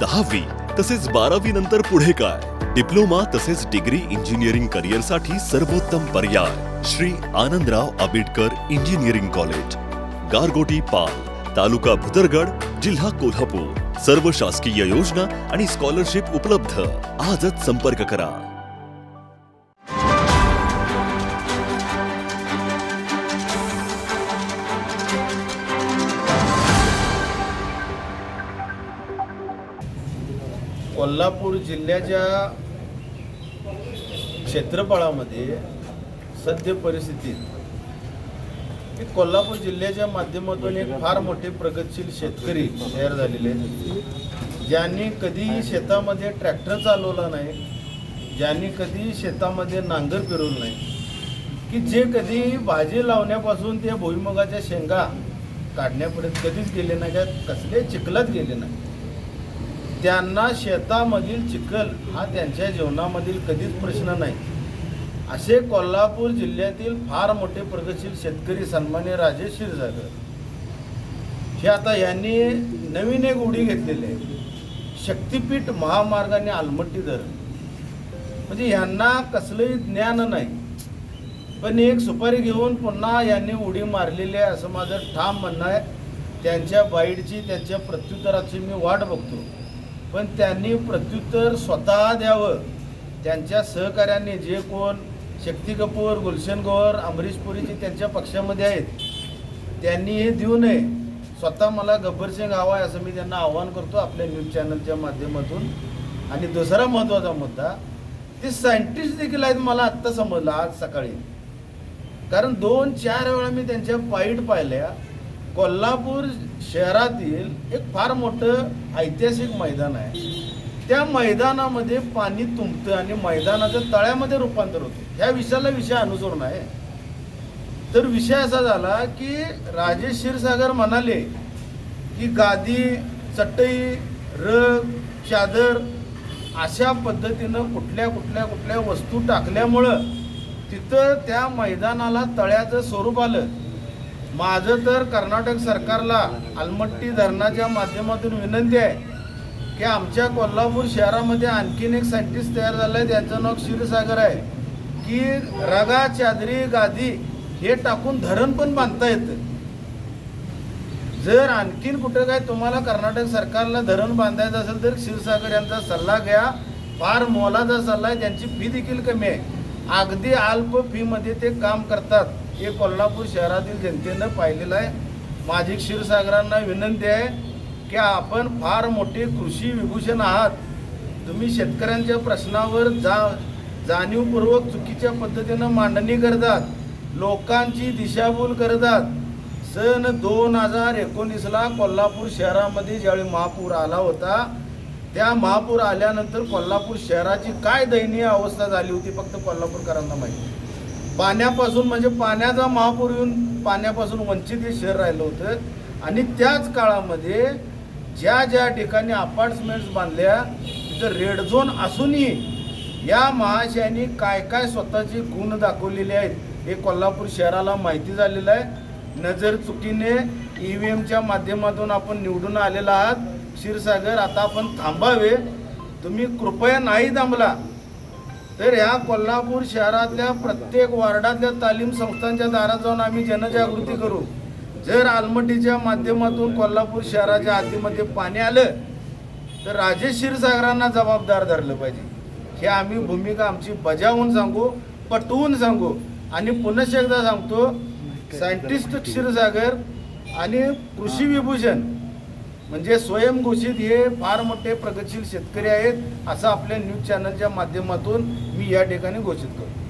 दहावी तसेच बारावी नंतर पुढे काय? डिप्लोमा तसेच डिग्री इंजिनिअरिंग करिअरसाठी सर्वोत्तम पर्याय श्री आनंदराव आंबेडकर इंजिनिअरिंग कॉलेज गारगोटी पाल तालुका भुदरगड जिल्हा कोल्हापूर. सर्व शासकीय योजना आणि स्कॉलरशिप उपलब्ध. आजच संपर्क करा. कोल्हापूर जिल्ह्याच्या क्षेत्रफळामध्ये सद्य परिस्थितीत की कोल्हापूर जिल्ह्याच्या माध्यमातून एक फार मोठे प्रगतशील शेतकरी तयार झालेले आहेत ज्यांनी कधीही शेतामध्ये ट्रॅक्टर चालवला नाही ज्यांनी कधी शेतामध्ये नांगर फिरवलं नाही की जे कधी भाजी लावण्यापासून ते भुईमुगाच्या शेंगा काढण्यापर्यंत कधीच गेले नाही का कसले चिखलात गेले नाही त्यांना शेतामधील चिखल हा त्यांच्या जीवनामधील कधीच प्रश्न नाही. असे कोल्हापूर जिल्ह्यातील फार मोठे प्रगतशील शेतकरी सन्मान्य राजेश क्षीरसागर. हे आता यांनी नवीन एक उडी घेतलेली आहे. शक्तिपीठ महामार्गाने आलमट्टी धरण. म्हणजे यांना कसलंही ज्ञान नाही. पण एक सुपारी घेऊन पुन्हा यांनी उडी मारलेली आहे असं माझं ठाम म्हणणं आहे. त्यांच्या बाईटची त्यांच्या प्रत्युत्तराची मी वाट बघतो. पण त्यांनी प्रत्युत्तर स्वतः द्यावं. त्यांच्या सहकाऱ्यांनी जे कोण शक्ती कपूर गुलशन गौर अमरीश पुरीजी त्यांच्या पक्षामध्ये आहेत त्यांनी हे देऊ नये. स्वतः मला गब्बर सिंग हवा आहे असं मी त्यांना आव्हान करतो आपल्या न्यूज चॅनलच्या माध्यमातून. आणि दुसरा महत्त्वाचा मुद्दा ते सायंटिस्ट देखील आहेत मला आत्ता समजलं आज सकाळी. कारण दोन चार वेळा मी त्यांच्या पाईट पाहिल्या. कोल्हापूर शहरातील एक फार मोठं ऐतिहासिक मैदान आहे. त्या मैदानामध्ये पाणी तुंबतं आणि मैदानाचं तळ्यामध्ये रूपांतर होतं. ह्या विषयाला विषय अनुसरून आहे. तर विषय असा झाला की राजेश क्षीरसागर म्हणाले की गादी चटई रग चादर अशा पद्धतीनं कुठल्या कुठल्या कुठल्या वस्तू टाकल्यामुळं तिथं त्या मैदानाला तळ्याचं स्वरूप आलं. माझं तर कर्नाटक सरकारला आलमट्टी धरणाच्या माध्यमातून विनंती आहे की आमच्या कोल्हापूर शहरामध्ये आणखीन एक सायंटिस्ट तयार झालं आहे त्याचं नाव क्षीरसागर आहे. की रगा चादरी गादी हे टाकून धरण पण बांधता येतं. जर आणखीन कुठं काय तुम्हाला कर्नाटक सरकारला धरण बांधायचं असेल तर क्षीरसागर यांचा सल्ला घ्या. फार मोलाचा सल्ला आहे त्यांची फी देखील कमी आहे. अगदी अल्प फीमध्ये ते काम करतात. हे कोल्हापूर शहरातील जनतेनं पाहिलेलं आहे. माझी क्षीरसागरांना विनंती आहे की आपण फार मोठे कृषी विभूषण आहात. तुम्ही शेतकऱ्यांच्या प्रश्नावर जा जाणीवपूर्वक चुकीच्या पद्धतीनं मांडणी करतात. लोकांची दिशाभूल करतात. सन दोन हजार एकोणीसला कोल्हापूर शहरामध्ये ज्यावेळी महापूर आला होता त्या महापूर आल्यानंतर कोल्हापूर शहराची काय दयनीय अवस्था झाली होती फक्त कोल्हापूरकरांना माहिती पाण्यापासून म्हणजे पाण्याचा महापूर येऊन पाण्यापासून वंचित हे शहर राहिलं होतं. आणि त्याच काळामध्ये ज्या ज्या ठिकाणी अपार्टमेंट्स बांधल्या तिथं रेड झोन असूनही या महाशयांनी काय काय स्वतःची गुण दाखवलेले आहेत हे कोल्हापूर शहराला माहिती झालेलं आहे. नजर चुकीने ई व्ही एमच्या माध्यमातून आपण निवडून आलेला आहात. क्षीरसागर आता आपण थांबावे. तुम्ही कृपया नाही थांबला. तर ह्या कोल्हापूर शहरातल्या प्रत्येक वार्डातल्या तालीम संस्थांच्या दारात जाऊन आम्ही जनजागृती करू. जर आलमटीच्या माध्यमातून कोल्हापूर शहराच्या आतीमध्ये पाणी आलं तर राजेश क्षीरसागरांना जबाबदार धरलं पाहिजे. हे आम्ही भूमिका आमची बजावून सांगू पटवून सांगू आणि पुनश्च एकदा सांगतो सायंटिस्ट क्षीरसागर आणि कृषी विभूषण म्हणजे स्वयंघोषित हे फार मोठे प्रगतशील शेतकरी आहेत असं आपल्या न्यूज चॅनलच्या माध्यमातून मी या ठिकाणी घोषित करतो.